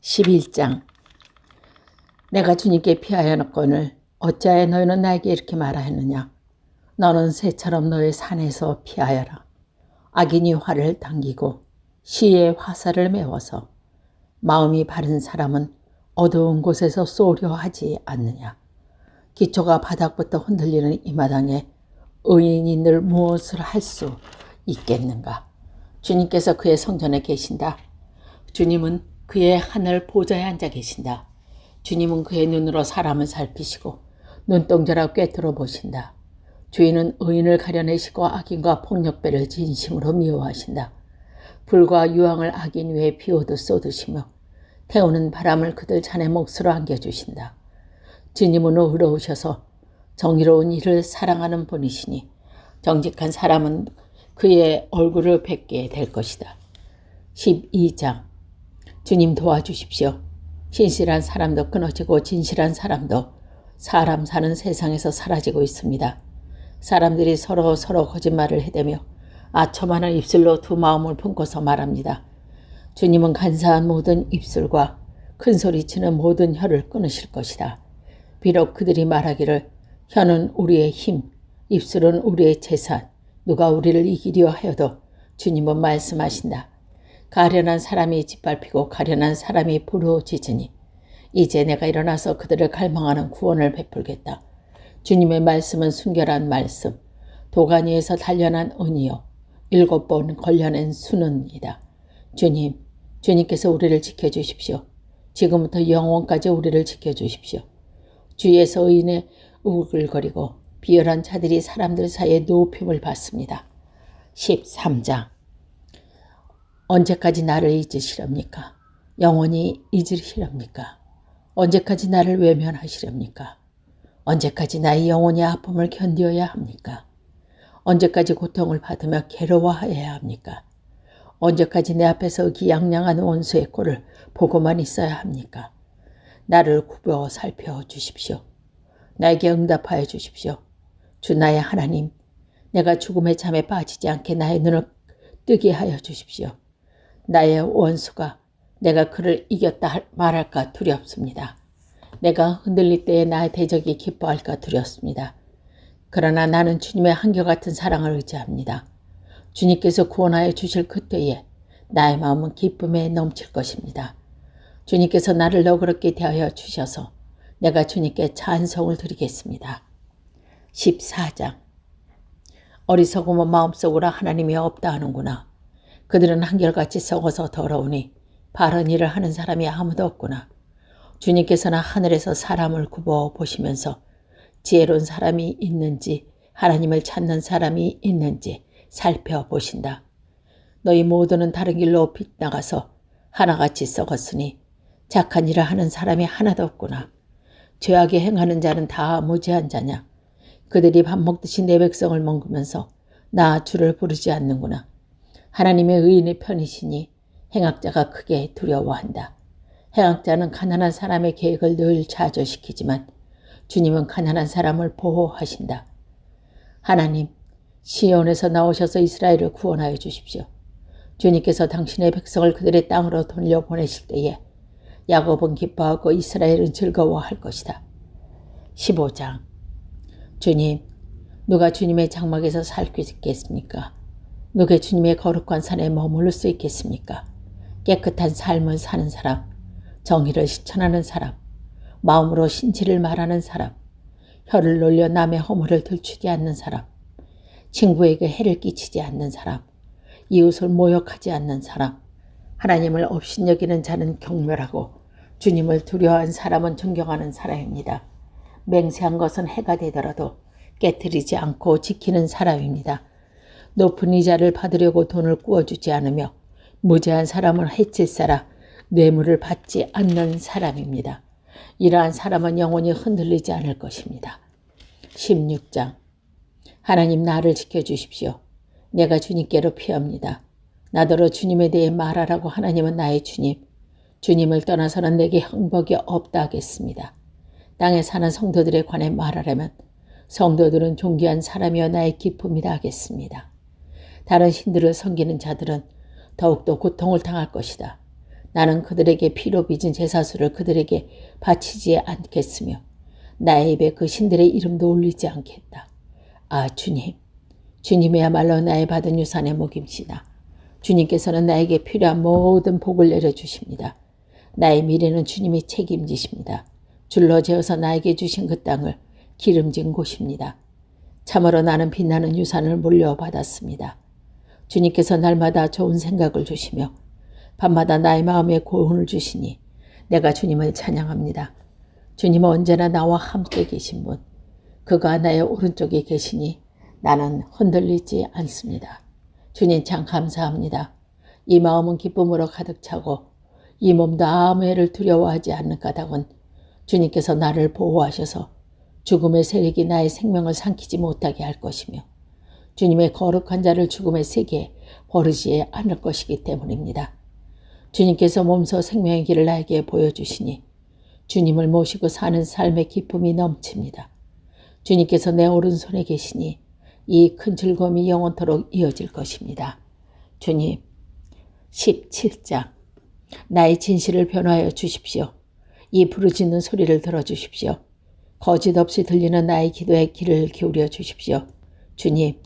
11장. 내가 주님께 피하였거늘 어찌하여 너희는 나에게 이렇게 말하였느냐? 너는 새처럼 너의 산에서 피하여라. 악인이 활을 당기고 시의 화살을 메워서 마음이 바른 사람은 어두운 곳에서 쏘려 하지 않느냐? 기초가 바닥부터 흔들리는 이 마당에 의인이 늘 무엇을 할 수 있겠는가? 주님께서 그의 성전에 계신다. 주님은 그의 하늘 보좌에 앉아 계신다. 주님은 그의 눈으로 사람을 살피시고 눈동자라 꿰뚫어 보신다. 주인은 의인을 가려내시고 악인과 폭력배를 진심으로 미워하신다. 불과 유황을 악인 위에 비오듯 쏟으시며 태우는 바람을 그들 잔의 몫으로 안겨주신다. 주님은 의로우셔서 정의로운 일을 사랑하는 분이시니 정직한 사람은 그의 얼굴을 뵙게 될 것이다. 12장 주님 도와주십시오. 신실한 사람도 끊어지고 진실한 사람도 사람 사는 세상에서 사라지고 있습니다. 사람들이 서로 서로 거짓말을 해대며 아첨하는 입술로 두 마음을 품고서 말합니다. 주님은 간사한 모든 입술과 큰 소리치는 모든 혀를 끊으실 것이다. 비록 그들이 말하기를 혀는 우리의 힘, 입술은 우리의 재산, 누가 우리를 이기려 하여도 주님은 말씀하신다. 가련한 사람이 짓밟히고 가련한 사람이 부러워지으니 이제 내가 일어나서 그들을 갈망하는 구원을 베풀겠다. 주님의 말씀은 순결한 말씀, 도가니에서 단련한 은이요 일곱 번 걸려낸 수는이다. 주님, 주님께서 우리를 지켜주십시오. 지금부터 영원까지 우리를 지켜주십시오. 주위에서 의인의 우글거리고 비열한 자들이 사람들 사이에 높임을 받습니다. 13장 언제까지 나를 잊으시렵니까? 영원히 잊으시렵니까? 언제까지 나를 외면하시렵니까? 언제까지 나의 영혼의 아픔을 견디어야 합니까? 언제까지 고통을 받으며 괴로워해야 합니까? 언제까지 내 앞에서 기양양한 원수의 꼴을 보고만 있어야 합니까? 나를 굽어 살펴 주십시오. 나에게 응답하여 주십시오. 주 나의 하나님, 내가 죽음의 잠에 빠지지 않게 나의 눈을 뜨게 하여 주십시오. 나의 원수가 내가 그를 이겼다 말할까 두렵습니다. 내가 흔들릴 때에 나의 대적이 기뻐할까 두렵습니다. 그러나 나는 주님의 한결같은 사랑을 의지합니다. 주님께서 구원하여 주실 그때에 나의 마음은 기쁨에 넘칠 것입니다. 주님께서 나를 너그럽게 대하여 주셔서 내가 주님께 찬송을 드리겠습니다. 14장 어리석음은 마음속으로 하나님이 없다 하는구나. 그들은 한결같이 썩어서 더러우니 바른 일을 하는 사람이 아무도 없구나. 주님께서는 하늘에서 사람을 굽어 보시면서 지혜로운 사람이 있는지 하나님을 찾는 사람이 있는지 살펴보신다. 너희 모두는 다른 길로 빗나가서 하나같이 썩었으니 착한 일을 하는 사람이 하나도 없구나. 죄악에 행하는 자는 다 무지한 자냐. 그들이 밥 먹듯이 내 백성을 먹으면서 나 주를 부르지 않는구나. 하나님의 의인의 편이시니 행악자가 크게 두려워한다. 행악자는 가난한 사람의 계획을 늘 좌절시키지만 주님은 가난한 사람을 보호하신다. 하나님, 시온에서 나오셔서 이스라엘을 구원하여 주십시오. 주님께서 당신의 백성을 그들의 땅으로 돌려보내실 때에 야곱은 기뻐하고 이스라엘은 즐거워할 것이다. 15장 주님, 누가 주님의 장막에서 살수 있겠습니까? 누가 주님의 거룩한 산에 머무를 수 있겠습니까? 깨끗한 삶을 사는 사람, 정의를 실천하는 사람, 마음으로 신지를 말하는 사람, 혀를 놀려 남의 허물을 들추지 않는 사람, 친구에게 해를 끼치지 않는 사람, 이웃을 모욕하지 않는 사람, 하나님을 업신여기는 자는 경멸하고 주님을 두려워한 사람은 존경하는 사람입니다. 맹세한 것은 해가 되더라도 깨뜨리지 않고 지키는 사람입니다. 높은 이자를 받으려고 돈을 꾸어주지 않으며 무죄한 사람을 해칠사라 뇌물을 받지 않는 사람입니다. 이러한 사람은 영원히 흔들리지 않을 것입니다. 16장 하나님 나를 지켜주십시오. 내가 주님께로 피합니다. 나더러 주님에 대해 말하라고 하나님은 나의 주님. 주님을 떠나서는 내게 행복이 없다 하겠습니다. 땅에 사는 성도들에 관해 말하려면 성도들은 존귀한 사람이여 나의 기쁨이다 하겠습니다. 다른 신들을 섬기는 자들은 더욱더 고통을 당할 것이다. 나는 그들에게 피로 빚은 제사수를 그들에게 바치지 않겠으며 나의 입에 그 신들의 이름도 올리지 않겠다. 아 주님, 주님이야말로 나의 받은 유산의 목임시다. 주님께서는 나에게 필요한 모든 복을 내려주십니다. 나의 미래는 주님이 책임지십니다. 줄로 재어서 나에게 주신 그 땅을 기름진 곳입니다. 참으로 나는 빛나는 유산을 물려받았습니다. 주님께서 날마다 좋은 생각을 주시며 밤마다 나의 마음에 고운을 주시니 내가 주님을 찬양합니다. 주님은 언제나 나와 함께 계신 분. 그가 나의 오른쪽에 계시니 나는 흔들리지 않습니다. 주님 참 감사합니다. 이 마음은 기쁨으로 가득 차고 이 몸도 아무 해를 두려워하지 않는 까닭은 주님께서 나를 보호하셔서 죽음의 세력이 나의 생명을 삼키지 못하게 할 것이며 주님의 거룩한 자를 죽음의 세계에 버리지 않을 것이기 때문입니다. 주님께서 몸소 생명의 길을 나에게 보여주시니 주님을 모시고 사는 삶의 기쁨이 넘칩니다. 주님께서 내 오른손에 계시니 이 큰 즐거움이 영원토록 이어질 것입니다. 주님, 17장 나의 진실을 변화하여 주십시오. 이 부르짖는 소리를 들어주십시오. 거짓 없이 들리는 나의 기도에 귀를 기울여 주십시오. 주님,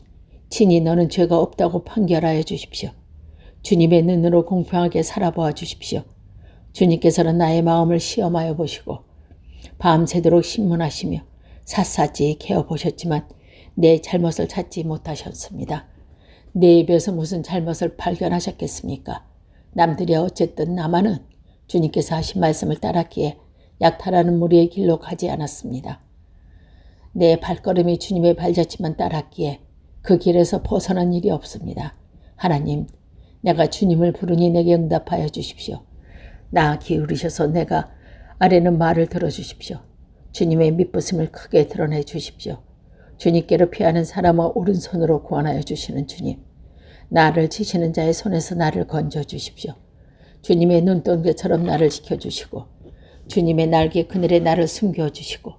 친히 너는 죄가 없다고 판결하여 주십시오. 주님의 눈으로 공평하게 살아보아 주십시오. 주님께서는 나의 마음을 시험하여 보시고 밤새도록 신문하시며 샅샅이 개어보셨지만 내 잘못을 찾지 못하셨습니다. 내 입에서 무슨 잘못을 발견하셨겠습니까? 남들이 어쨌든 나만은 주님께서 하신 말씀을 따랐기에 약탈하는 무리의 길로 가지 않았습니다. 내 발걸음이 주님의 발자취만 따랐기에 그 길에서 벗어난 일이 없습니다. 하나님, 내가 주님을 부르니 내게 응답하여 주십시오. 나 기울이셔서 내가 아래는 말을 들어주십시오. 주님의 밑부심을 크게 드러내 주십시오. 주님께로 피하는 사람을 오른손으로 구원하여 주시는 주님. 나를 치시는 자의 손에서 나를 건져 주십시오. 주님의 눈동자처럼 나를 지켜주시고 주님의 날개 그늘에 나를 숨겨주시고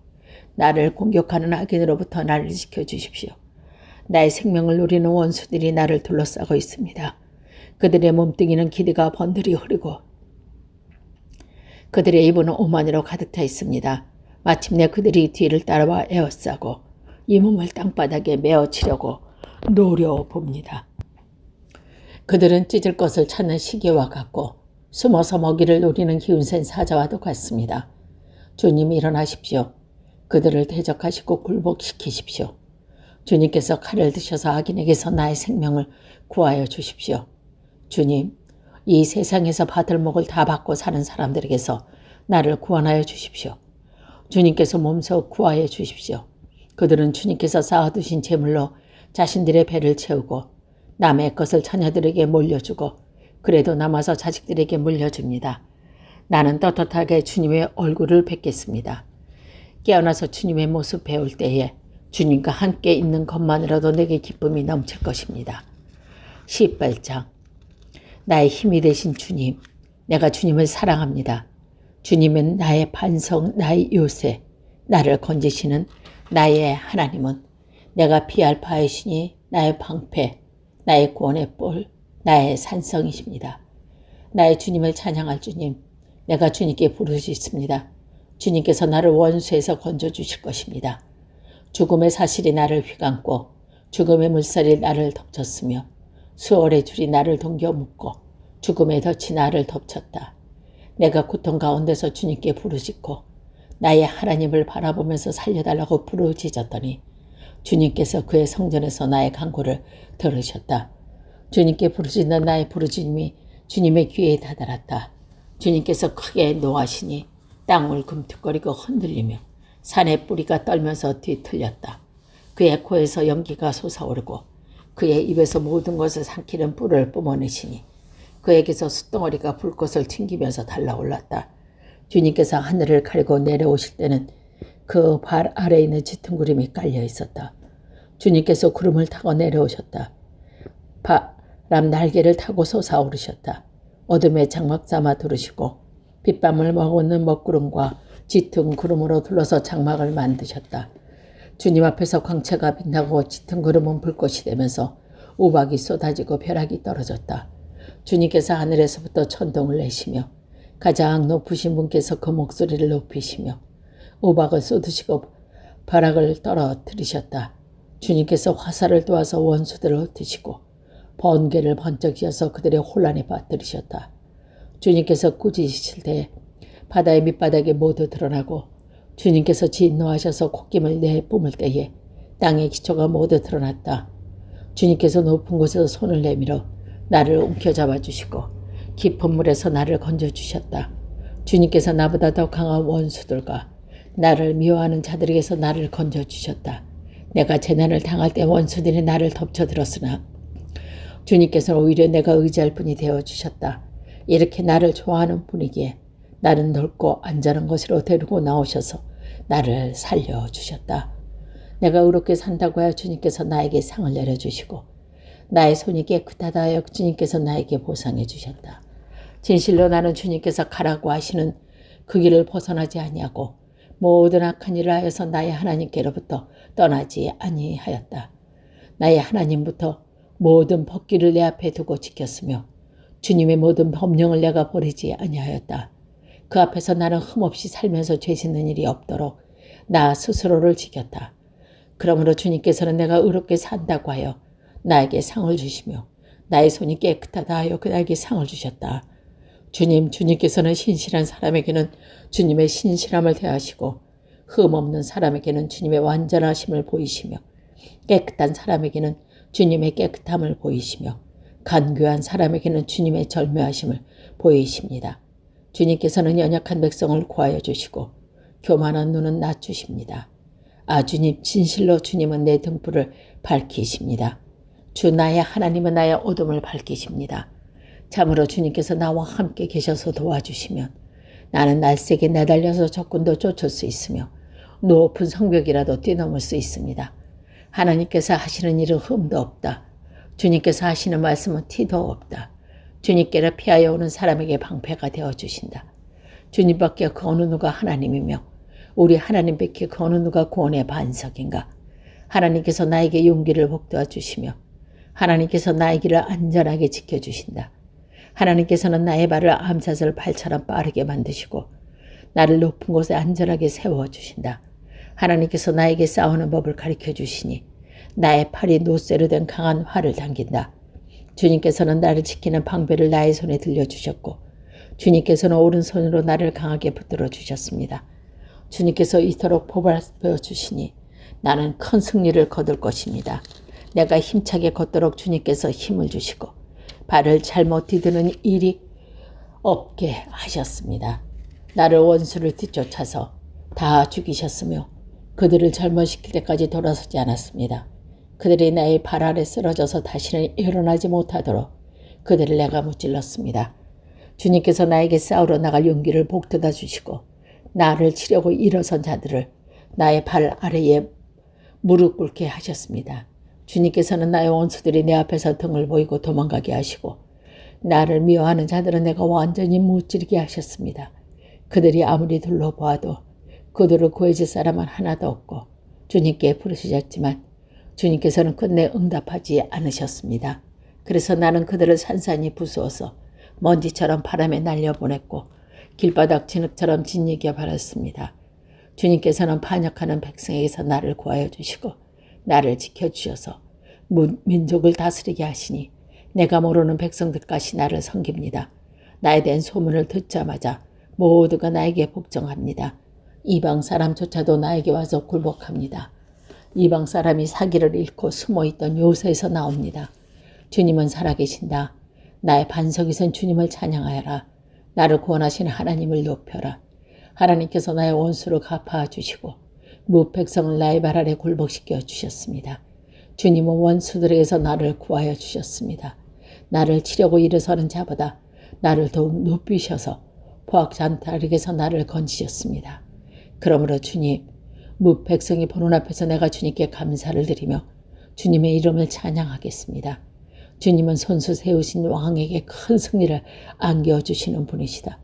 나를 공격하는 악인으로부터 나를 지켜주십시오. 나의 생명을 노리는 원수들이 나를 둘러싸고 있습니다. 그들의 몸뚱이는 기대가 번들이 흐르고 그들의 입은 오만으로 가득 차 있습니다. 마침내 그들이 뒤를 따라와 에워싸고 이 몸을 땅바닥에 메어치려고 노려봅니다. 그들은 찢을 것을 찾는 시계와 같고 숨어서 먹이를 노리는 기운센 사자와도 같습니다. 주님 일어나십시오. 그들을 대적하시고 굴복시키십시오. 주님께서 칼을 드셔서 악인에게서 나의 생명을 구하여 주십시오. 주님, 이 세상에서 받을 목을 다 받고 사는 사람들에게서 나를 구원하여 주십시오. 주님께서 몸소 구하여 주십시오. 그들은 주님께서 쌓아두신 재물로 자신들의 배를 채우고 남의 것을 자녀들에게 몰려주고 그래도 남아서 자식들에게 물려줍니다. 나는 떳떳하게 주님의 얼굴을 뵙겠습니다. 깨어나서 주님의 모습 배울 때에 주님과 함께 있는 것만으로도 내게 기쁨이 넘칠 것입니다. 18장 나의 힘이 되신 주님, 내가 주님을 사랑합니다. 주님은 나의 반성, 나의 요새, 나를 건지시는 나의 하나님은 내가 피할 바이시니 나의 방패, 나의 구원의 볼, 나의 산성이십니다. 나의 주님을 찬양할 주님, 내가 주님께 부르짖습니다. 주님께서 나를 원수에서 건져 주실 것입니다. 죽음의 사실이 나를 휘감고 죽음의 물살이 나를 덮쳤으며 수월의 줄이 나를 동겨 묶고 죽음의 덫이 나를 덮쳤다. 내가 고통 가운데서 주님께 부르짖고 나의 하나님을 바라보면서 살려달라고 부르짖었더니 주님께서 그의 성전에서 나의 간구를 들으셨다. 주님께 부르짖는 나의 부르짖음이 주님의 귀에 다다랐다. 주님께서 크게 노하시니 땅을 금툭거리고 흔들리며 산의 뿌리가 떨면서 뒤틀렸다. 그의 코에서 연기가 솟아오르고 그의 입에서 모든 것을 삼키는 뿔을 뿜어내시니 그에게서 숯덩어리가 불꽃을 튕기면서 달라올랐다. 주님께서 하늘을 가리고 내려오실 때는 그 발 아래에 있는 짙은 구름이 깔려 있었다. 주님께서 구름을 타고 내려오셨다. 바람 날개를 타고 솟아오르셨다. 어둠에 장막 삼아 두르시고 빗밤을 머금는 먹구름과 짙은 구름으로 둘러서 장막을 만드셨다. 주님 앞에서 광채가 빛나고 짙은 구름은 불꽃이 되면서 우박이 쏟아지고 벼락이 떨어졌다. 주님께서 하늘에서부터 천둥을 내시며 가장 높으신 분께서 그 목소리를 높이시며 우박을 쏟으시고 벼락을 떨어뜨리셨다. 주님께서 화살을 도와서 원수들을 흩으시고 번개를 번쩍 이어서 그들의 혼란에 빠뜨리셨다. 주님께서 꾸짖으실 때 바다의 밑바닥에 모두 드러나고 주님께서 진노하셔서 콧김을 내뿜을 때에 땅의 기초가 모두 드러났다. 주님께서 높은 곳에서 손을 내밀어 나를 움켜잡아 주시고 깊은 물에서 나를 건져 주셨다. 주님께서 나보다 더 강한 원수들과 나를 미워하는 자들에게서 나를 건져 주셨다. 내가 재난을 당할 때 원수들이 나를 덮쳐들었으나 주님께서는 오히려 내가 의지할 분이 되어 주셨다. 이렇게 나를 좋아하는 분이기에 나는 넓고 안전한 곳으로 데리고 나오셔서 나를 살려 주셨다. 내가 의롭게 산다고 하여 주님께서 나에게 상을 내려주시고 나의 손이 깨끗하다 하여 주님께서 나에게 보상해 주셨다. 진실로 나는 주님께서 가라고 하시는 그 길을 벗어나지 아니하고 모든 악한 일을 하여서 나의 하나님께로부터 떠나지 아니하였다. 나의 하나님부터 모든 법기를 내 앞에 두고 지켰으며 주님의 모든 법령을 내가 버리지 아니하였다. 그 앞에서 나는 흠없이 살면서 죄 짓는 일이 없도록 나 스스로를 지켰다. 그러므로 주님께서는 내가 의롭게 산다고 하여 나에게 상을 주시며 나의 손이 깨끗하다 하여 그에게 상을 주셨다. 주님, 주님께서는 신실한 사람에게는 주님의 신실함을 대하시고 흠 없는 사람에게는 주님의 완전하심을 보이시며 깨끗한 사람에게는 주님의 깨끗함을 보이시며 간교한 사람에게는 주님의 절묘하심을 보이십니다. 주님께서는 연약한 백성을 구하여 주시고 교만한 눈은 낮추십니다. 아 주님 진실로 주님은 내 등불을 밝히십니다. 주 나의 하나님은 나의 어둠을 밝히십니다. 참으로 주님께서 나와 함께 계셔서 도와주시면 나는 날쌔게 내달려서 적군도 쫓을 수 있으며 높은 성벽이라도 뛰넘을 수 있습니다. 하나님께서 하시는 일은 흠도 없다. 주님께서 하시는 말씀은 티도 없다. 주님께를 피하여 오는 사람에게 방패가 되어 주신다. 주님밖에 그 어느 누가 하나님이며 우리 하나님 밖에 그 어느 누가 구원의 반석인가. 하나님께서 나에게 용기를 복도해 주시며 하나님께서 나의 길을 안전하게 지켜주신다. 하나님께서는 나의 발을 암사슬 발처럼 빠르게 만드시고 나를 높은 곳에 안전하게 세워주신다. 하나님께서 나에게 싸우는 법을 가르쳐 주시니 나의 팔이 노쇠로 된 강한 활을 당긴다. 주님께서는 나를 지키는 방배를 나의 손에 들려주셨고 주님께서는 오른손으로 나를 강하게 붙들어 주셨습니다. 주님께서 이토록 보발되어 주시니 나는 큰 승리를 거둘 것입니다. 내가 힘차게 걷도록 주님께서 힘을 주시고 발을 잘못 디드는 일이 없게 하셨습니다. 나를 원수를 뒤쫓아서 다 죽이셨으며 그들을 젊어시킬 때까지 돌아서지 않았습니다. 그들이 나의 발 아래 쓰러져서 다시는 일어나지 못하도록 그들을 내가 무찔렀습니다. 주님께서 나에게 싸우러 나갈 용기를 복돋아 주시고 나를 치려고 일어선 자들을 나의 발 아래에 무릎 꿇게 하셨습니다. 주님께서는 나의 원수들이 내 앞에서 등을 보이고 도망가게 하시고 나를 미워하는 자들은 내가 완전히 무찌르게 하셨습니다. 그들이 아무리 둘러보아도 그들을 구해줄 사람은 하나도 없고 주님께 부르시졌지만 주님께서는 끝내 응답하지 않으셨습니다. 그래서 나는 그들을 산산이 부수어서 먼지처럼 바람에 날려보냈고 길바닥 진흙처럼 짓이겨 버렸습니다. 주님께서는 반역하는 백성에게서 나를 구하여 주시고 나를 지켜주셔서 민족을 다스리게 하시니 내가 모르는 백성들까지 나를 섬깁니다. 나에 대한 소문을 듣자마자 모두가 나에게 복종합니다. 이방 사람조차도 나에게 와서 굴복합니다. 이방 사람이 사기를 잃고 숨어있던 요새에서 나옵니다. 주님은 살아계신다. 나의 반석이 선 주님을 찬양하여라. 나를 구원하신 하나님을 높여라. 하나님께서 나의 원수를 갚아 주시고 무백성을 나의 발 아래 굴복시켜 주셨습니다. 주님은 원수들에게서 나를 구하여 주셨습니다. 나를 치려고 일어서는 자보다 나를 더욱 높이셔서 포악잔탈에게서 나를 건지셨습니다. 그러므로 주님, 무 백성이 보는 앞에서 내가 주님께 감사를 드리며 주님의 이름을 찬양하겠습니다. 주님은 손수 세우신 왕에게 큰 승리를 안겨주시는 분이시다.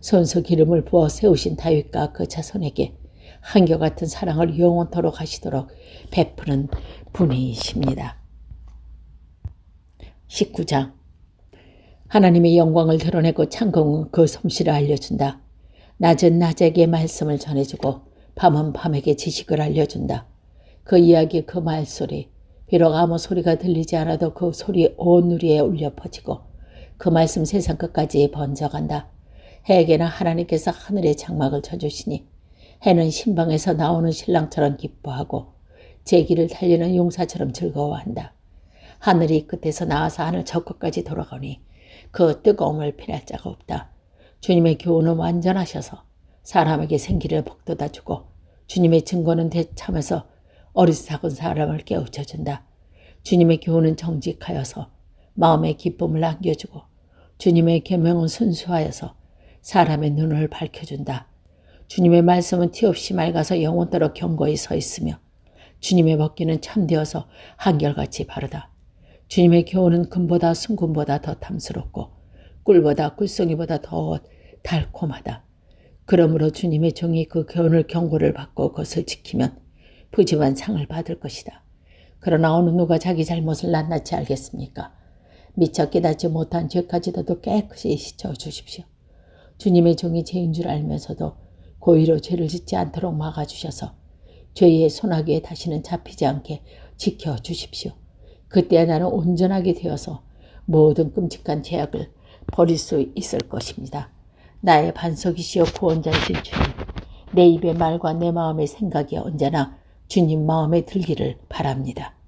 손수 기름을 부어 세우신 다윗과 그 자손에게 한결같은 사랑을 영원토록 하시도록 베푸는 분이십니다. 19장 하나님의 영광을 드러내고 창공은 그 솜씨를 알려준다. 낮은 낮에게 말씀을 전해주고 밤은 밤에게 지식을 알려준다. 그 이야기 그 말소리 비록 아무 소리가 들리지 않아도 그 소리 온 누리에 울려 퍼지고 그 말씀 세상 끝까지 번져간다. 해에게는 하나님께서 하늘의 장막을 쳐주시니 해는 신방에서 나오는 신랑처럼 기뻐하고 제기를 달리는 용사처럼 즐거워한다. 하늘이 끝에서 나와서 하늘 저 끝까지 돌아가니 그 뜨거움을 피할 자가 없다. 주님의 교훈은 완전하셔서 사람에게 생기를 복돋아 주고 주님의 증거는 대참해서 어리석은 사람을 깨우쳐 준다. 주님의 교훈은 정직하여서 마음의 기쁨을 안겨주고 주님의 계명은 순수하여서 사람의 눈을 밝혀준다. 주님의 말씀은 티없이 맑아서 영원토록 경고히 서 있으며 주님의 먹기는 참되어서 한결같이 바르다. 주님의 교훈은 금보다 순금보다 더 탐스럽고 꿀보다 꿀송이보다 더 달콤하다. 그러므로 주님의 종이 그 교훈을 경고를 받고 그것을 지키면 푸짐한 상을 받을 것이다. 그러나 어느 누가 자기 잘못을 낱낱이 알겠습니까? 미처 깨닫지 못한 죄까지도 깨끗이 씻어 주십시오. 주님의 종이 죄인 줄 알면서도 고의로 죄를 짓지 않도록 막아주셔서 죄의 소나기에 다시는 잡히지 않게 지켜주십시오. 그때 나는 온전하게 되어서 모든 끔찍한 죄악을 버릴 수 있을 것입니다. 나의 반석이시여 구원자이신 주님, 내 입의 말과 내 마음의 생각이 언제나 주님 마음에 들기를 바랍니다.